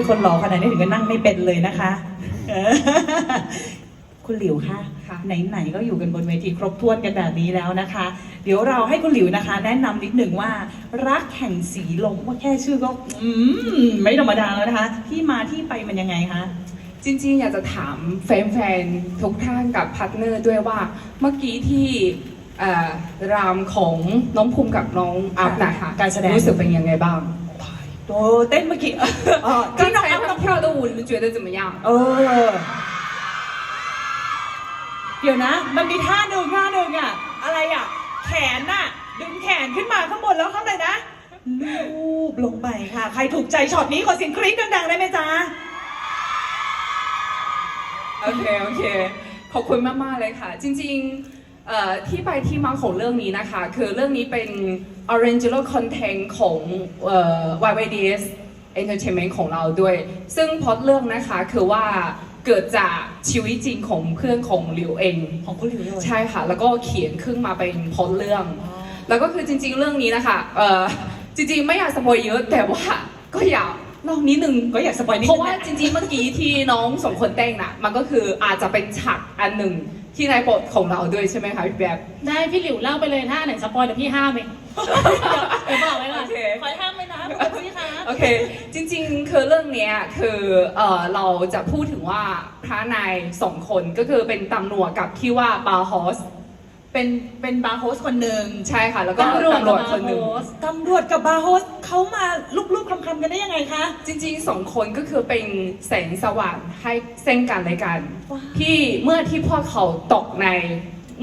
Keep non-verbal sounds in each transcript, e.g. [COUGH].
อยู่ใกล้คนหล่อขนาดนี้ถึงก็นั่งไม่เป็นเลยนะคะเออคุณหลิวคะค่ะ ไหนๆก็อยู่กันบนเวทีครบถ้วนกันแบบนี้แล้วนะคะ เดี๋ยวเราให้คุณหลิวนะคะ แนะนำนิดหนึ่งว่า รักแห่งสีลมว่าแค่ชื่อก็อืมไม่ธรรมดาแล้วนะคะ ที่มาที่ไปมันยังไงคะ จริงๆ อยากจะถามแฟนๆ ทุกท่านกับพาร์ทเนอร์ด้วยว่าเมื่อกี้ที่เอ่อรามของน้องภูมิกับน้องอัพนะคะการแสดง รู้สึกเป็นยังไงบ้าง โตเต้นเมื่อกี้เออ 刚 ที่น้อง 才 แอฟ 他跳的舞你们觉得怎么样 เออ เดี๋ยวนะ มันมีท่าหนึ่งท่าหนึ่งอะอะไรอะแขนน่ะ ดึงแขนขึ้นมาข้างบนแล้วข้างในนะลูบลงไปค่ะ ใครถูกใจช็อตนี้ขอเสียงกรี๊ดดังๆได้ไหมจ๊ะ โอเค โอเค ขอบคุณมาก ๆ เลยค่ะ จริงๆเอ่อที่ไปที่มาของเรื่องนี้นะคะ คือเรื่องนี้เป็น original content ของเอ่อ YYDS Entertainment ของเราด้วย ซึ่งพล็อตเรื่องนะคะคือว่าเกิดจากชีวิตจริงของเพื่อนของหลิวเอง ของคุณหลิวเลยใช่ค่ะ แล้วก็เขียนขึ้นมาเป็นพล็อตเรื่อง แล้วก็คือจริง ๆ เรื่องนี้นะคะเอ่อจริงๆ ไม่อยากสปอยเยอะ แต่ว่าก็อยากเล่านิดนึง ก็อยากสปอยนิดเพนึราะงว่านะจริงๆ เมื่อกี้ที่น้องสองคนเต้นน่ะ มันก็คืออาจจะเป็นฉากอันหนึ่งที่ในบทของเราด้วยใช่ไหมคะพี่แบบ ได้พี่หลิวเล่าไปเลยถ้าอันไหนสปอยเดี๋ยวพี่ห้ามเอง เดี๋ยวบอกไว้ก่อนโอเคคอยห้ามไหมนะบอกสิคะโอเค จริงๆ คือเรื่องเนี้ยคือเออเราจะพูดถึงว่าพระนายสองคนก็คือเป็นตำรวจกับที่ว่าบาร์ฮอสเป็นเป็นบาร์โฮสคนหนึ่งใช่ค่ะ แล้วก็ตำรวจตำรวจคนหนึ่งกับบาร์โฮสตำรวจกับบาร์โฮสเขามาลุกๆคำๆกันได้ยังไงคะ จริงๆสองคนก็คือเป็นแสงสว่างให้เส้นกันและกัน ว้าว ที่เมื่อที่พวกเขาตกใน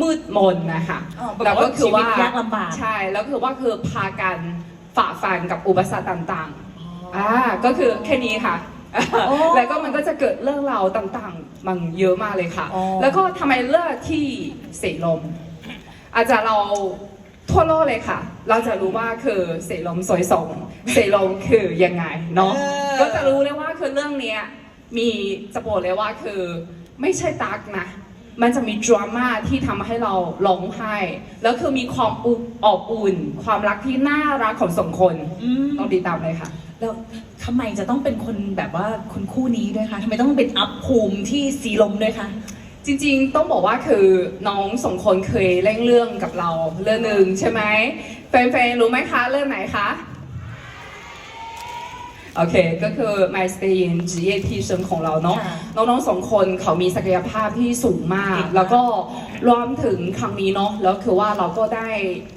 มืดมนนะคะอ๋อแล้วก็คือว่าชีวิตยากลำบากใช่แล้วคือว่าคือพากันฝ่าฟันกับอุปสรรคต่างๆอ่าก็คือแค่นี้ค่ะโอ้แล้วก็มันก็จะเกิดเรื่องราวต่างๆมันเยอะมากเลยค่ะอ๋อแล้วก็ทำไมเลือกที่เสลม อาจจะเราทั่วโลกเลยค่ะ เราจะรู้ว่าคือเสลมสวยสงเสลมคือยังไงเนาะเออก็จะรู้เลยว่าคือเรื่องเนี้ยมีจะบอกเลยว่าคือไม่ใช่ตักนะ มันจะมีดราม่าที่ทำให้เราร้องไห้แล้วคือมีความอบอบอุ่น ความรักที่น่ารักของสองคนอืมต้องติดตามเลยค่ะแล้วทำไมจะต้องเป็นคนแบบว่าคนคู่นี้ด้วยคะทำไมต้องเป็นอัพภูมิที่สีลมด้วยคะจริงๆ ต้องบอกว่าคือน้องสองคนเคยเล่นเรื่องกับเราเรื่องหนึ่งใช่ไหมแฟนๆรู้ไหมคะเรื่องไหนคะ โอเค ก็คือ My s t a y i n g GAP เชิงของเราเนาะน้องๆสองคนเขามีศักยภาพที่สูงมาก แล้วก็รวมถึงครั้งนี้เนาะแล้วคือว่าเราก็ได้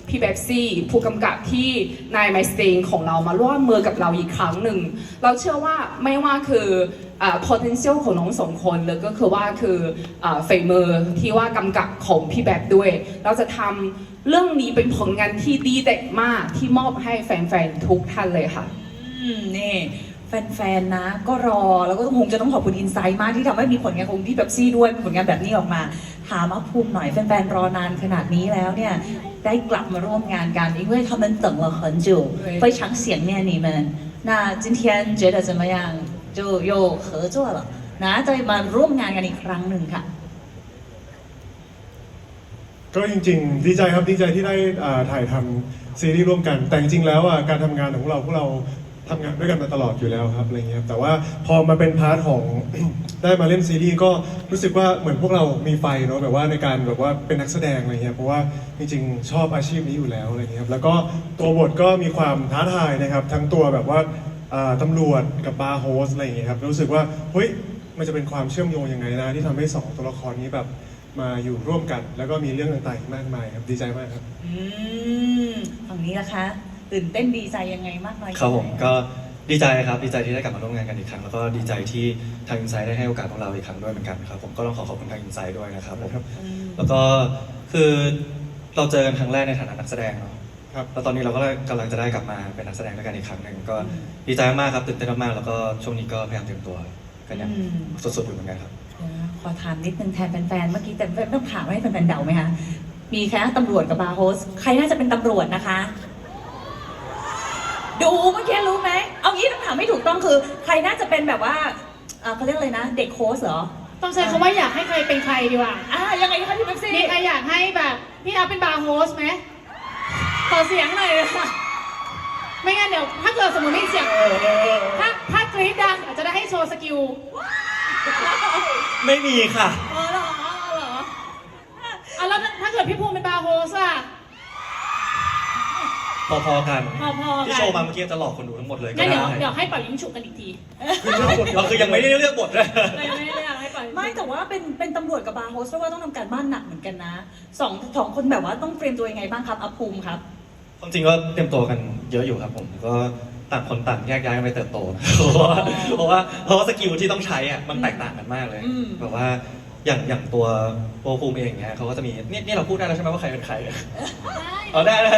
พี่แบ๊บซี่ผู้กำกับที่นาย My s t a y ของเรามาร่วมมือกับเราอีกครั้งหนึ่ง เราเชื่อว่าไม่ว่าคือ potential ของน้องสองคนแล้วก็คือว่าคือฝีมือที่ว่ากำกับของพี่แบบด้วย เราจะทำเรื่องนี้เป็นผลงานที่ดีเด็ดมากที่มอบให้แฟนๆทุกท่านเลยค่ะ มนี่แฟนๆ นะ ก็รอแล้วก็คงจะต้องขอบคุณอินไซต์มากที่ทำให้มีผลงานของพี่เบบซี่ด้วยมีผลงานแบบนี้ออกมา ถามอัพภูมิหน่อยแฟนๆ รอนานขนาดนี้แล้วเนี่ย ได้กลับมาร่วมงานกัน因为他们等了很久对非常想念你们那今天觉得怎么样就又合作了นะจะมาร่วมงานกันอีกครั้งหนึ่งค่ะ ก็จริงๆ ดีใจครับดีใจที่ได้อ่าถ่ายทำซีรีส์ร่วมกัน แต่จริงๆแล้วอ่ะการทำงานของเราพวกเรา ทำงานด้วยกันมาตลอดอยู่แล้วครับอะไรเงี้ยแต่ว่าพอมาเป็นพาร์ทของ ได้มาเล่นซีรีส์ก็รู้สึกว่าเหมือนพวกเรามีไฟเนาะแบบว่าในการแบบว่าเป็นนักแสดงอะไรเงี้ยเพราะว่าจริงๆชอบอาชีพนี้อยู่แล้วอะไรเงี้ยครับแล้วก็ตัวบทก็มีความท้าทายนะครับ ทั้งตัวแบบว่าอ่าตำรวจกับบาร์โฮสอะไรเงี้ยครับรู้สึกว่าเฮ้ยมันจะเป็นความเชื่อมโยงยังไงนะที่ทำให้สองตัวละครนี้แบบมาอยู่ร่วมกัน แล้วก็มีเรื่องต่างๆอีกมากมายครับดีใจมากครับ อืมฝั่งนี้ล่ะคะ ตื่นเต้นดีใจยังไงมากน้อยครับผมก็ดีใจครับดีใจที่ได้กลับมาร่วมงานกันอีกครั้งแล้วก็ดีใจที่ทางอินไซด์ได้ให้โอกาสพวกเราอีกครั้งด้วยเหมือนกันครับผมก็ต้องขอขอบคุณทางอินไซด์ด้วยนะครับผมครับอืมแล้วก็คือเราเจอกันครั้งแรกในฐานะนักแสดงเนาะครับแล้วตอนนี้เราก็กำลังจะได้กลับมาเป็นนักแสดงด้วยกันอีกครั้งหนึ่งก็ดีใจมากครับตื่นเต้นมากๆแล้วก็ช่วงนี้ก็พยายามเตรียมตัวกันอย่างอืมสุดๆอยู่เหมือนกันครับเดี๋ยวนะขอถามนิดนึงแทนแฟนๆเมื่อกี้แต่ต้องถามให้แฟนๆเดาไหมคะมีแค่ตำรวจกับบาร์โฮสใครน่าจะเป็นตำรวจนะคะ ดูเมื่อกี้รู้ไหม เอางี้ต้องถามให้ถูกต้องคือ ใครน่าจะเป็นแบบว่าเอ่อเขาเรียกอะไรนะ เด็กโค้ชเหรอ ต้องใช้คำว่าอยากให้ใครเป็นใครดีกว่าอ่ายังไงคะพี่เบปซี่มีใครอยากให้แบบพี่อาเป็นบาร์โฮสไหมขอเสียงหน่อยค่ะ ไม่งั้นเดี๋ยวถ้าเกิดสมมติไม่เสียง ถ้าถ้ากรี๊ดดังว์สกิลไม่มีค่ะเออเหรอเออเหรออะแล้วถ้าเกิดพี่ภูมิเป็นบาร์โฮสอะ พอๆกันพอๆที่กันโชว์มาเมื่อกี้จะหลอกคนดูทั้งหมดเลยก็งั้นเดี๋ยวได้เดี๋ยวให้ปล่อยยิงฉุกกันอีกทีเราคือยังไม่ได้เลือกบทเลยเลยไม่ได้อยากให้ปล่อยไม่แต่ว่าเป็นเป็นตำรวจกับบาร์โฮสเพราะว่าต้องทำการบ้านหนักเหมือนกันนะสองสองคนแบบว่าต้องเตรียมตัวยังไงบ้างครับอาภูมิครับ ความจริงก็เตรียมตัวกันเยอะอยู่ครับผมก็ต่างคนต่างแยกย้ายกันไปเติบโตนะเพราะว่าเพราะว่าเพราะว่าสกิลที่ต้องใช้อะมันแตกต่างกันมากเลยอืม แบบว่าอย่างอย่างตัวโปรภูมิเองเนี่ยเขาก็จะมีนี่นี่เราพูดได้แล้วใช่ไหมว่าใครเป็นใครเออได้ได้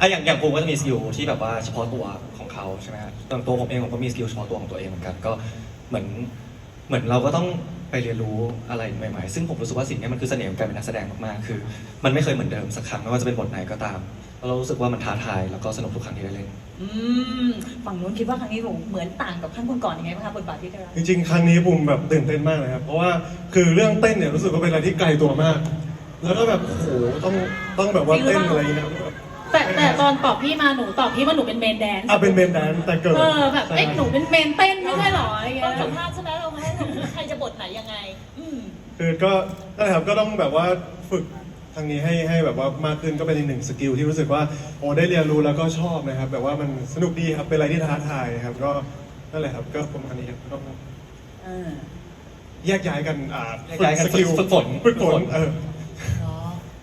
อะอย่างอย่างภูมิก็จะมีสกิลที่แบบว่าเฉพาะตัวของเขาใช่ไหมฮะส่วนตัวผมเองผมก็มีสกิลเฉพาะตัวของตัวเองเหมือนกัน ก็เหมือนเหมือนเราก็ต้องไปเรียนรู้อะไรใหม่ๆ ซึ่งผมรู้สึกว่าสิ่งนี้มันคือเสน่ห์ของการเป็นนักแสดงมากๆ คือ มันไม่เคยเหมือนเดิมสักครั้งไม่ว่าจะเป็นบทไหนก็ตามแล้วเรารู้สึกว่ามันท้าทายแล้วก็สนุกทุกครั้งที่ได้เล่น อืมฝั่งนู้นคิดว่าครั้งนี้หนูเหมือนต่างกับครั้งก่อนๆยังไงบ้างคะบทบาทที่ได้รับจริงๆ ครั้งนี้ผมแบบตื่นเต้นมากเลยครับ เพราะว่าคือเรื่องเต้นเนี่ยรู้สึกว่าเป็นอะไรที่ไกลตัวมาก แล้วก็แบบโอ้โหต้องต้องแบบว่าเต้นอะไรอย่างเงี้ยแบบแต่แต่ตอนตอบพี่มาหนูตอบพี่ว่าหนูเป็นเมนแดนซ์อะเป็นเมนแดนซ์แต่เกิดเออแบบเอ้ยหนูเป็นเมนเต้นไม่ใช่หรออะไรเงี้ตอนยสัมภาษณ์ใช่ไหมเราให้ใครจะบทไหนยังไง อืมคือก็นั่นแหละครับก็ต้องแบบว่าฝึกทางนี้ให้ให้แบบว่ามากขึ้นก็เป็นอีกหนึ่งสกิลที่รู้สึกว่าโอ้ได้เรียนรู้แล้วก็ชอบนะครับ แบบว่ามันสนุกดีครับเป็นอะไรที่ท้าทายครับ ก็นั่นแหละครับก็ประมาณนี้ครับต้องเออแยกย้ายกันอ่าแยกย้ายกันสกิลฝึกฝนฝึกฝฝึกฝนนเออเนาะ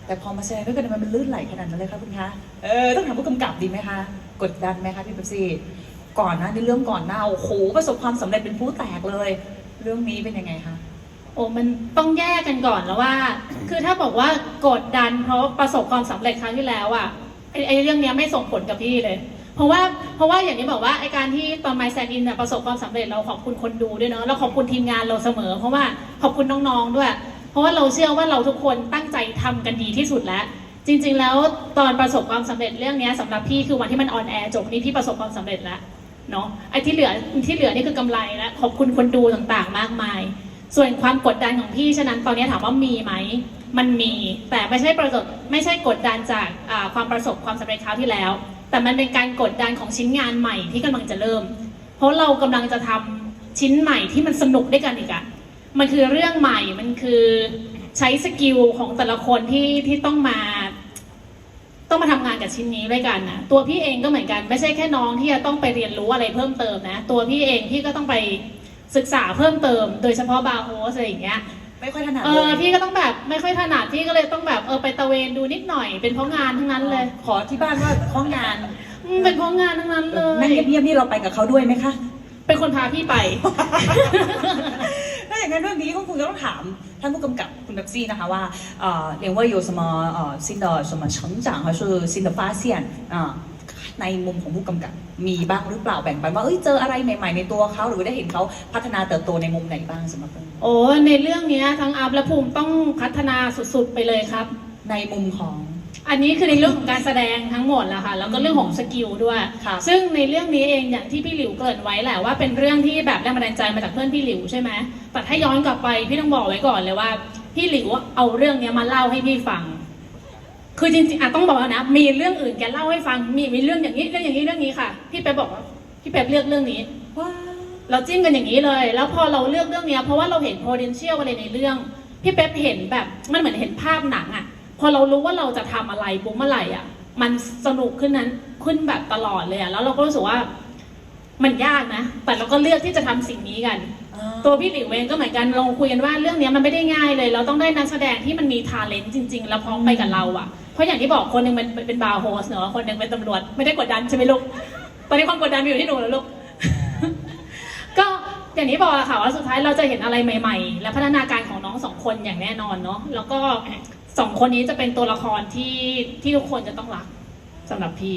แต่พอมาแสดงด้วยกันมันเป็นลื่นไหลขนาดนั้นเลยครับคุณคะ เออต้องถามผู้กำกับดีไหมคะ กดดันไหมคะพี่เป๊ปซี่ ก่อนหนะในเรื่องก่อนหน้าโอ้โหประสบความสำเร็จเป็นผู้แตกเลย เรื่องนี้เป็นยังไงคะโอ้มันต้องแยกกันก่อนแล้วว่า คือถ้าบอกว่ากดดันเพราะประสบความสำเร็จครั้งที่แล้วอะไอ้ไอเรื่องนี้ไม่ส่งผลกับพี่เลย เพราะว่าเพราะว่าอย่างที่บอกว่าไอการที่ตอนไมซ์แซนอินเนี่ยประสบความสำเร็จเราขอบคุณคนดูด้วยเนาะเราขอบคุณทีมงานเราเสมอ เพราะว่าขอบคุณน้องๆด้วย เพราะว่าเราเชื่อว่าเราทุกคนตั้งใจทำกันดีที่สุดแล้ว จริง ๆ แล้วตอนประสบความสำเร็จเรื่องนี้ยสำหรับพี่คือวันที่มันออนแอร์จบนี่พี่ประสบความสำเร็จแล้วเนาะไอ้ที่เหลือที่เหลือนี่คือกำไรแล้วขอบคุณคนดูต่างๆ มากมาย ส่วนความกดดันของพี่ฉะนั้นตอนนี้ถามว่ามีไหมมันมีแต่ไม่ใช่ประสบไม่ใช่กดดันจากความประสบความสำเร็จคราวที่แล้ว แต่มันเป็นการกดดันของชิ้นงานใหม่ที่กำลังจะเริ่ม เพราะเรากำลังจะทำชิ้นใหม่ที่มันสนุกด้วยกันอีกอะ มันคือเรื่องใหม่มันคือใช้สกิลของแต่ละคนที่ที่ต้องมา ต้องมาทำงานกับชิ้นนี้ด้วยกันนะตัวพี่เองก็เหมือนกัน ไม่ใช่แค่น้องที่จะต้องไปเรียนรู้อะไรเพิ่มเติมนะ ตัวพี่เองพี่ก็ต้องไปศึกษาเพิ่มเติม โดยเฉพาะบาร์โฮสอะไรอย่างเงี้ยไม่ค่อยถนัดเอเลอยพี่ก็ต้องแบบไม่ค่อยถนัดพี่ก็เลยต้องแบบเออไปตะเวนดูนิดหน่อย เป็นเพราะงานทั้งนั้นเลย ขอที่บ้านว่าข้องานอืมเป็นเพราะงานทั้งนั้นเลนั่งยเงียบๆนี่เราไปกับเขาด้วยไหมคะเป็นคนพาพี่ไปถ้า อย่างนั้นเรื่องนี้ก็คงจะต้องถามท่านผู้กำกับคุณเบปซี่นะคะว่าเอ่อเรียกว่า有什么呃新的什么成长还是新的发现อ่าในมุมของผู้กำกับมีบ้างหรือเปล่าแบ่งปันว่าเอ้ยเจออะไรใหม่ ๆ ในตัวเขาหรือได้เห็นเขาพัฒนาเติบโตในมุมไหนบ้างสำหรับเรื่องนี้ โอ้ในเรื่องเนี้ยทั้งอัพและภูมิต้องพัฒนาสุดๆไปเลยครับ ในมุมของ อันนี้คือในเรื่องของการแสดงทั้งหมดแหละค่ะแล้วก็เรื่องของสกิลด้วย ค่ะ ซึ่งในเรื่องนี้เองอย่างที่พี่หลิวเกริ่นไว้แหละว่าเป็นเรื่องที่แบบแรงบันดาลใจมาจากเพื่อนพี่หลิวใช่ไหมแต่ถ้าย้อนกลับไปพี่ต้องบอกไว้ก่อนเลยว่า พี่หลิวเอาเรื่องเนี้ยมาเล่าให้พี่ฟัง คือจริงๆอะต้องบอกแล้วนะ มีเรื่องอื่นแกเล่าให้ฟังมีมีเรื่องอย่างนี้เรื่องอย่างนี้เรื่องนี้ค่ะ พี่เป๊ปบอกว่าพี่เป๊ปเลือกเรื่องนี้ว้าวเราจิ้มกันอย่างนี้เลย แล้วพอเราเลือกเรื่องเนี้ยเพราะว่าเราเห็น potential อะไรในเรื่อง พี่เป๊ปเห็นแบบมันเหมือนเห็นภาพหนังอะ พอเรารู้ว่าเราจะทำอะไรปุ๊บเมื่อไหร่อะมันสนุกขึ้นนั้นขึ้นแบบตลอดเลยอะแล้วเราก็รู้สึกว่ามันยากนะ แต่เราก็เลือกที่จะทำสิ่งนี้กัน ตัวพี่หลิวเองก็เหมือนกันเราคุยกันว่าเรื่องเนี้ยมันไม่ได้ง่ายเลย เราต้องได้นักแสดงที่มันมีทาเลนต์จริง ๆ แล้วพร้อมไปกับเราอะเพราะอย่างที่บอกคนหนึ่งเป็นเป็นบาร์โฮสเนอะคนหนึ่งเป็นตำรวจไม่ได้กดดันใช่ไหมลูก ตอนนี้ความกดดันมันอยู่ที่หนูแล้วลูก ก็อย่างที่บอกอะค่ะว่าสุดท้ายเราจะเห็นอะไรใหม่ ๆ และพัฒนาการของน้องสองคนอย่างแน่นอนเนาะ แล้วก็ สองคนนี้จะเป็นตัวละครที่ที่ทุกคนจะต้องรักสำหรับพี่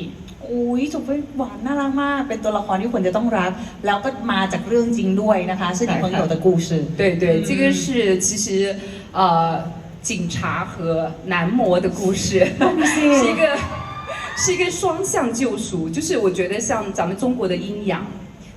อุ้ยจบไปหวานน่ารักมาก เป็นตัวละครที่ควรจะต้องรัก แล้วก็มาจากเรื่องจริงด้วยนะคะ是你朋友的故事对对，嗯这个是其实呃警察和男模的故事，是一个是一个双向救赎，就是我觉得像咱们中国的阴阳，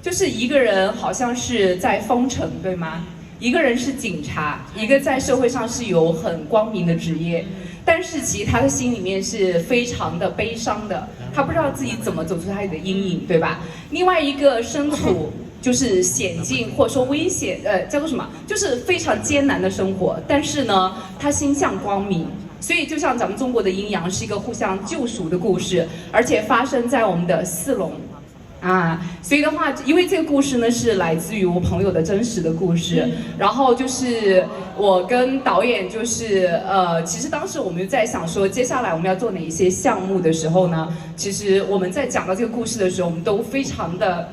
就是一个人好像是在封城，对吗？ 一个人是警察，一个在社会上是有很光明的职业。但是其实他的心里面是非常的悲伤的，他不知道自己怎么走出他的阴影，对吧？另外一个身处 [LAUGHS] 就是险境或者说危险，呃，叫做什么？就是非常艰难的生活，但是呢，他心向光明。所以就像咱们中国的阴阳是一个互相救赎的故事，而且发生在我们的四龙。啊，所以的话，因为这个故事呢是来自于我朋友的真实的故事，然后就是我跟导演就是呃，其实当时我们就在想说，接下来我们要做哪一些项目的时候呢，其实我们在讲到这个故事的时候，我们都非常的。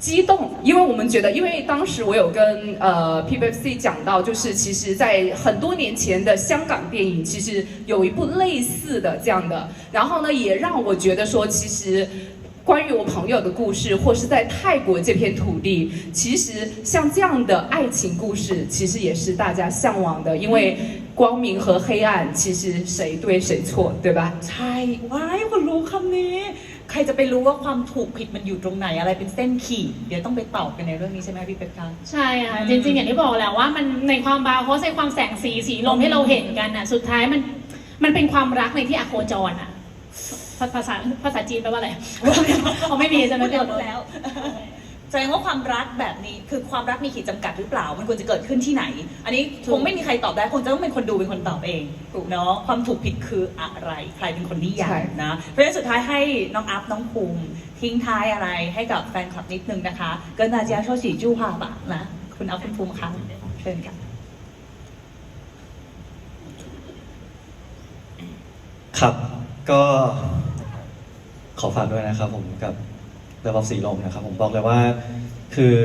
激动，因为我们觉得，因为当时我有跟呃 PBC 讲到，就是其实，在很多年前的香港电影，其实有一部类似的这样的，然后呢，也让我觉得说，其实关于我朋友的故事，或是在泰国这片土地，其实像这样的爱情故事，其实也是大家向往的，因为光明和黑暗，其实谁对谁错，对吧？ ใช่ว้ายคนรู้คำนี้ ใครจะไปรู้ว่าความถูกผิดมันอยู่ตรงไหนอะไรเป็นเส้นขีดเดี๋ยวต้องไปตอบกันในเรื่องนี้ใช่ไหมพี่เป็ดคะ ใช่ค่ะจริงๆ อย่างที่บอกแหละว่ามันในความบาร์โฮสในความแสงสีสีลมที่เราเห็นกันอ่ะสุดท้ายมันมันเป็นความรักในที่อโคจรอ่ะ ภาภาษาภาษาจีนแปลว่าอะไรเขาไม่มีใช่ไหมไม่พี่เกิโอ๊ดตแล้ว แสดงว่าความรักแบบนี้คือความรักมีขีดจำกัดหรือเปล่า มันควรจะเกิดขึ้นที่ไหน อันนี้คงไม่มีใครตอบได้คงจะต้องเป็นคนดูเป็นคนตอบเองเนาะความถูกผิดคืออะไร ใครเป็นคนนิยามนะเพราะฉะนั้นสุดท้ายให้น้องอัพน้องภูมิทิ้งท้ายอะไรให้กับแฟนคลับนิดนึงนะคะ เกินนาเจียโชชิจูฮาบะนะคุณอัพคุณภูมิคะเชิญค่ะ ครับ ก็ขอฝากด้วยนะครับผมกับเรือบอกสีลมนะครับ ผมบอกเลยว่าคือ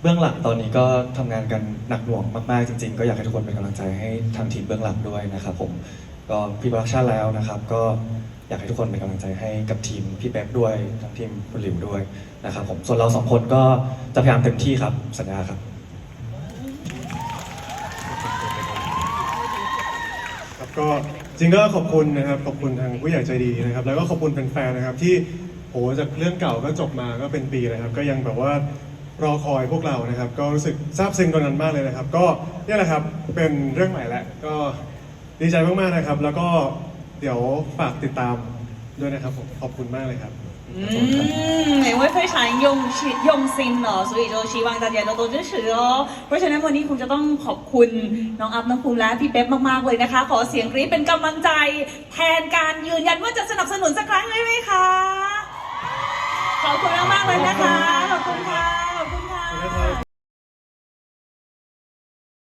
เบื้องหลังตอนนี้ก็ทำงานกันหนักหน่วงมากๆจริง ๆ ก็อยากให้ทุกคนเป็นกำลังใจให้ทางทีมเบื้องหลังด้วยนะครับ ผมก็พี่โปรดักชันแล้วนะครับ ก็อยากให้ทุกคนเป็นกำลังใจให้กับทีมพี่แป๊บด้วยทั้งทีมคุณหลิวด้วยนะครับ ผมส่วนเราสองคนก็จะพยายามเต็มที่ครับสัญญาครับครับก็ จริงก็ขอบคุณนะครับขอบคุณทางผู้ใหญ่ใจดีนะครับ แล้วก็ขอบคุณแฟนๆนะครับ ที่โหจากเรื่องเก่าก็จบมาก็เป็นปีเลยครับ ก็ยังแบบว่ารอคอยพวกเรานะครับ ก็รู้สึกซาบซึ้งตอนนั้นมากเลยนะครับ ก็เนี่ยแหละครับเป็นเรื่องใหม่แล้วก็ดีใจมากๆนะครับ แล้วก็เดี๋ยวฝากติดตามด้วยนะครับผมขอบคุณมากเลยครับ 嗯，因为非常用心用心了，所以就希望大家都多支持哦。เพราะฉะนั้นวันนี้คงจะต้องขอบคุณน้องอัพน้องภูมิและพี่เป๊ปมากๆเลยนะคะ ขอเสียงกรี๊ดเป็นกำลังใจ แทนการยืนยันว่าจะสนับสนุนสักครั้งได้ไหมคะ ขอบคุณมากๆเลยนะคะ